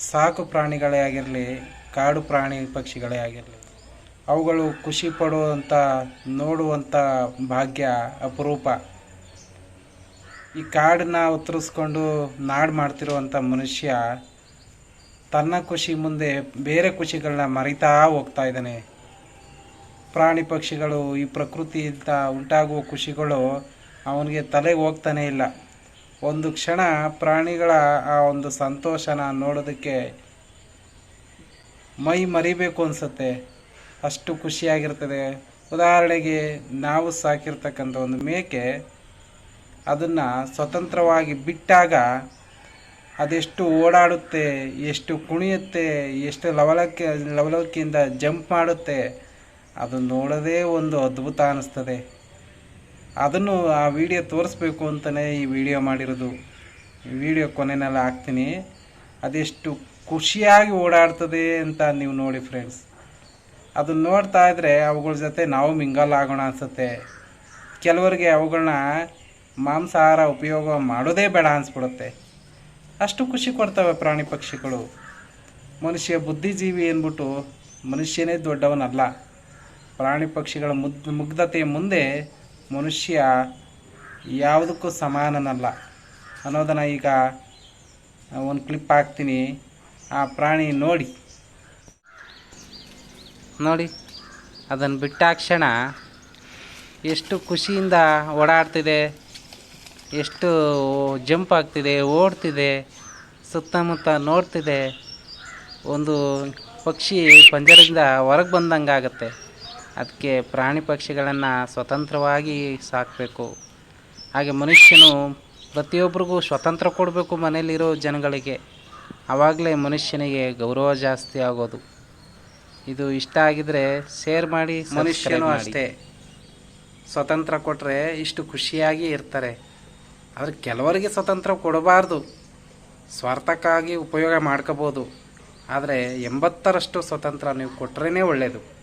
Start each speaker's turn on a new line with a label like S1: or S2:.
S1: ಸಾಕು ಪ್ರಾಣಿಗಳೇ ಆಗಿರಲಿ, ಕಾಡು ಪ್ರಾಣಿ ಪಕ್ಷಿಗಳೇ ಆಗಿರಲಿ, ಅವುಗಳು ಖುಷಿ ಪಡುವಂಥ ನೋಡುವಂಥ ಭಾಗ್ಯ, ಅಪರೂಪ. ಈ ಕಾಡನ್ನ ಉತ್ತರಿಸ್ಕೊಂಡು ನಾಡು ಮಾಡ್ತಿರುವಂಥ ಮನುಷ್ಯ ತನ್ನ ಖುಷಿ ಮುಂದೆ ಬೇರೆ ಖುಷಿಗಳನ್ನ ಮರಿತಾ ಹೋಗ್ತಾ ಇದ್ದಾನೆ. ಪ್ರಾಣಿ ಪಕ್ಷಿಗಳು ಈ ಪ್ರಕೃತಿಯಿಂದ ಉಂಟಾಗುವ ಖುಷಿಗಳು ಅವನಿಗೆ ತಲೆಗೆ ಹೋಗ್ತಾನೆ ಇಲ್ಲ. ಒಂದು ಕ್ಷಣ ಪ್ರಾಣಿಗಳ ಆ ಒಂದು ಸಂತೋಷನ ನೋಡೋದಕ್ಕೆ ಮೈ ಮರಿಬೇಕು ಅನಿಸುತ್ತೆ. ಅಷ್ಟು ಖುಷಿಯಾಗಿರ್ತದೆ. ಉದಾಹರಣೆಗೆ ನಾವು ಸಾಕಿರ್ತಕ್ಕಂಥ ಒಂದು ಮೇಕೆ ಅದನ್ನು ಸ್ವತಂತ್ರವಾಗಿ ಬಿಟ್ಟಾಗ ಅದೆಷ್ಟು ಓಡಾಡುತ್ತೆ, ಎಷ್ಟು ಕುಣಿಯುತ್ತೆ, ಎಷ್ಟು ಲವಲಕ್ಕೆ ಲವಲಕ್ಕಿಯಿಂದ ಜಂಪ್ ಮಾಡುತ್ತೆ, ಅದು ನೋಡೋದೇ ಒಂದು ಅದ್ಭುತ ಅನ್ನಿಸ್ತದೆ ಅದನ್ನು ಆ ವಿಡಿಯೋ ತೋರಿಸ್ಬೇಕು ಅಂತಲೇ ಈ ವಿಡಿಯೋ ಮಾಡಿರೋದು. ವಿಡಿಯೋ ಕೊನೆಯಲ್ಲಿ ಹಾಕ್ತೀನಿ. ಅದೆಷ್ಟು ಖುಷಿಯಾಗಿ ಓಡಾಡ್ತದೆ ಅಂತ ನೀವು ನೋಡಿ ಫ್ರೆಂಡ್ಸ್ ಅದನ್ನು ನೋಡ್ತಾ ಇದ್ರೆ ಅವುಗಳ ಜೊತೆ ನಾವು ಮಿಂಗಲ್ ಆಗೋಣ ಅನಿಸುತ್ತೆ. ಕೆಲವರಿಗೆ ಅವುಗಳನ್ನ ಮಾಂಸಾಹಾರ ಉಪಯೋಗ ಮಾಡೋದೇ ಬೇಡ ಅನಿಸ್ಬಿಡುತ್ತೆ. ಅಷ್ಟು ಖುಷಿ ಕೊಡ್ತವೆ ಪ್ರಾಣಿ ಪಕ್ಷಿಗಳು. ಮನುಷ್ಯ ಬುದ್ಧಿಜೀವಿ ಅಂದ್ಬಿಟ್ಟು ಮನುಷ್ಯನೇ ದೊಡ್ಡವನಲ್ಲ. ಪ್ರಾಣಿ ಪಕ್ಷಿಗಳ ಮುದ್ ಮುಗ್ಧತೆಯ ಮುಂದೆ ಮನುಷ್ಯ ಯಾವುದಕ್ಕೂ ಸಮಾನನಲ್ಲ. ಅನ್ನೋದನ್ನು ಈಗ ಒಂದು ಕ್ಲಿಪ್ ಹಾಕ್ತೀನಿ. ಆ ಪ್ರಾಣಿ ನೋಡಿ. ನೋಡಿ ಅದನ್ನು ಬಿಟ್ಟಾಕ್ಷಣ ಎಷ್ಟು ಖುಷಿಯಿಂದ ಓಡಾಡ್ತಿದೆ, ಎಷ್ಟು ಜಂಪ್ ಆಗ್ತಿದೆ, ಓಡ್ತಿದೆ, ಸುತ್ತಮುತ್ತ ನೋಡ್ತಿದೆ. ಒಂದು ಪಕ್ಷಿ ಪಂಜರದಿಂದ ಹೊರಗೆ ಬಂದಂಗೆ ಆಗುತ್ತೆ ಅದಕ್ಕೆ ಪ್ರಾಣಿ ಪಕ್ಷಿಗಳನ್ನು ಸ್ವತಂತ್ರವಾಗಿ ಸಾಕಬೇಕು. ಹಾಗೆ ಮನುಷ್ಯನು ಪ್ರತಿಯೊಬ್ಬರಿಗೂ ಸ್ವತಂತ್ರ ಕೊಡಬೇಕು ಮನೆಯಲ್ಲಿರೋ ಜನಗಳಿಗೆ. ಆವಾಗಲೇ ಮನುಷ್ಯನಿಗೆ ಗೌರವ ಜಾಸ್ತಿ ಆಗೋದು. ಇದು ಇಷ್ಟ ಆಗಿದ್ರೆ ಶೇರ್ ಮಾಡಿ ಮನುಷ್ಯನು ಅಷ್ಟೇ. ಸ್ವತಂತ್ರ ಕೊಟ್ಟರೆ ಇಷ್ಟು ಖುಷಿಯಾಗಿ ಇರ್ತಾರೆ. ಆದರೆ ಕೆಲವರಿಗೆ ಸ್ವತಂತ್ರ ಕೊಡಬಾರ್ದು. ಸ್ವಾರ್ಥಕ್ಕಾಗಿ ಉಪಯೋಗ ಮಾಡ್ಕೋಬೋದು. ಆದರೆ ಎಂಬತ್ತರಷ್ಟು ಸ್ವತಂತ್ರ ನೀವು ಕೊಟ್ಟರೇ ಒಳ್ಳೆಯದು